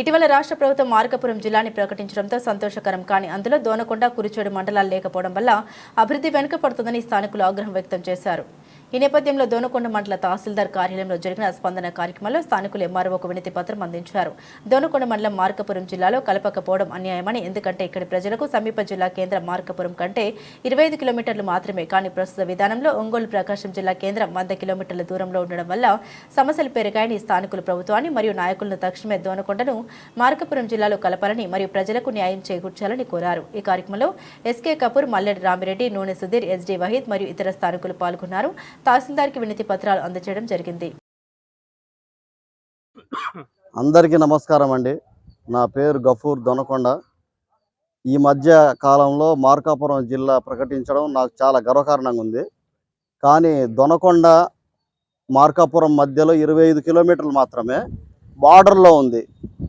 ఇటీవల రాష్ట్ర ప్రభుత్వం మార్కపురం జిల్లాని ప్రకటించడంతో సంతోషకరం. కానీ అందులో దోనకొండ కురిచేడు మండలాలు లేకపోవడం వల్ల అభివృద్ధి వెనుకపడుతుందని స్థానికులు ఆగ్రహం వ్యక్తం చేశారు. ఈ నేపథ్యంలో దోనకొండ మండల తహసీల్దార్ కార్యాలయంలో జరిగిన స్పందన కార్యక్రమంలో స్థానికులు ఎంఆర్ఓకు వినతి పత్రం అందించారు. దోనకొండ మండలం మార్కపురం జిల్లాలో కలపకపోవడం అన్యాయమని ఎందుకంటే ఇక్కడి ప్రజలకు సమీప జిల్లా కేంద్రం మార్కపురం కంటే ఇరవై ఐదు కిలోమీటర్లు మాత్రమే. కానీ ప్రస్తుత విధానంలో ఒంగోలు ప్రకాశం జిల్లా కేంద్రం వంద కిలోమీటర్ల దూరంలో ఉండడం వల్ల సమస్యలు పెరిగాయని స్థానికులు ప్రభుత్వాన్ని మరియు నాయకులను తక్షణమే దోనకొండను మార్కపురం జిల్లాలో కలపాలని మరియు ప్రజలకు న్యాయం చేకూర్చాలని కోరారు. ఈ కార్యక్రమంలో ఎస్కే కపూర్ మల్లెడి రామిరెడ్డి నూనె సుధీర్ ఎస్డి వహీద్ మరియు ఇతర స్థానికులు పాల్గొన్నారు. తహసీల్దార్కి వినతి పత్రాలు అందజేయడం జరిగింది. అందరికీ నమస్కారం అండి. నా పేరు గఫూర్ దొనకొండ. ఈ మధ్య కాలంలో మార్కాపురం జిల్లా ప్రకటించడం నాకు చాలా గర్వకారణంగా ఉంది. కానీ దొనకొండ మార్కాపురం మధ్యలో ఇరవై ఐదు కిలోమీటర్లు మాత్రమే బార్డర్లో ఉంది.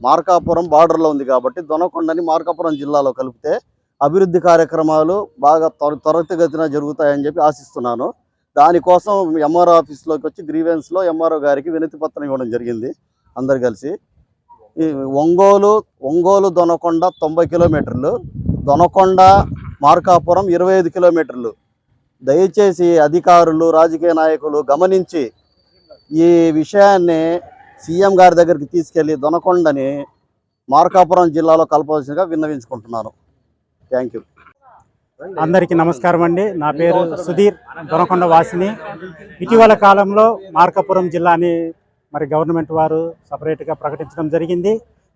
మార్కాపురం బార్డర్లో ఉంది కాబట్టి దొనకొండని మార్కాపురం జిల్లాలో కలిపితే అభివృద్ధి కార్యక్రమాలు బాగా త్వర త్వరితగతిన జరుగుతాయని చెప్పి ఆశిస్తున్నాను. దానికోసం ఎంఆర్ఓ ఆఫీస్లోకి వచ్చి గ్రీవెన్స్లో ఎంఆర్ఓ గారికి వినతి పత్రం ఇవ్వడం జరిగింది అందరు కలిసి. ఈ ఒంగోలు ఒంగోలు దొనకొండ తొంభై కిలోమీటర్లు దొనకొండ మార్కాపురం ఇరవై ఐదు కిలోమీటర్లు. దయచేసి అధికారులు రాజకీయ నాయకులు గమనించి ఈ విషయాన్ని సీఎం గారి దగ్గరికి తీసుకెళ్ళి దొనకొండని మార్కాపురం జిల్లాలో కలపవలసిందిగా విన్నవించుకుంటున్నాను. Thank you. అందరికీ నమస్కారం అండి. నా పేరు సుధీర్ దొనకొండ వాసిని. ఇటీవల కాలంలో మార్కాపురం జిల్లాని మరి గవర్నమెంట్ వారు సపరేట్గా ప్రకటించడం జరిగింది.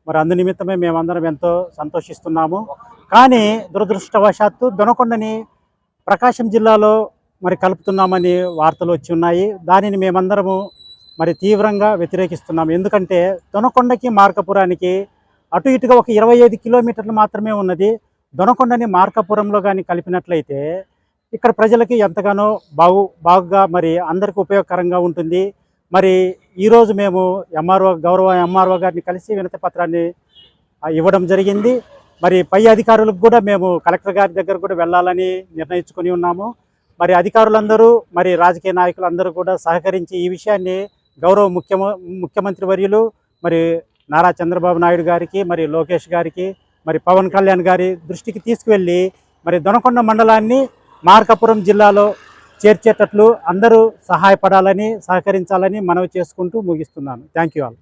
మరి అందు నిమిత్తమే మేమందరం ఎంతో సంతోషిస్తున్నాము. కానీ దురదృష్టవశాత్తు దొనకొండని ప్రకాశం జిల్లాలో మరి కలుపుతున్నామని వార్తలు వచ్చి ఉన్నాయి. దానిని మేమందరము మరి తీవ్రంగా వ్యతిరేకిస్తున్నాము. ఎందుకంటే దొనకొండకి మార్కపురానికి అటు ఇటుగా ఒక ఇరవై ఐదు కిలోమీటర్లు మాత్రమే ఉన్నది. దొనకొండని మార్కాపురంలో కానీ కలిపినట్లయితే ఇక్కడ ప్రజలకి ఎంతగానో బాగు బాగుగా మరి అందరికీ ఉపయోగకరంగా ఉంటుంది. మరి ఈరోజు మేము ఎంఆర్ఓ గౌరవ ఎంఆర్ఓ గారిని కలిసి వినతి పత్రాన్ని ఇవ్వడం జరిగింది. మరి పై అధికారులకు కూడా మేము కలెక్టర్ గారి దగ్గర కూడా వెళ్ళాలని నిర్ణయించుకొని ఉన్నాము. మరి అధికారులందరూ మరి రాజకీయ నాయకులు అందరూ కూడా సహకరించి ఈ విషయాన్ని గౌరవ ముఖ్యమ ముఖ్యమంత్రి వర్యులు మరి నారా చంద్రబాబు నాయుడు గారికి మరి లోకేష్ గారికి మరి పవన్ కళ్యాణ్ గారి దృష్టికి తీసుకువెళ్ళి మరి దొనకొండ మండలాన్ని మార్కాపురం జిల్లాలో చేర్చేటట్లు అందరూ సహాయపడాలని సహకరించాలని మనవి చేసుకుంటూ ముగిస్తున్నాను. Thank you all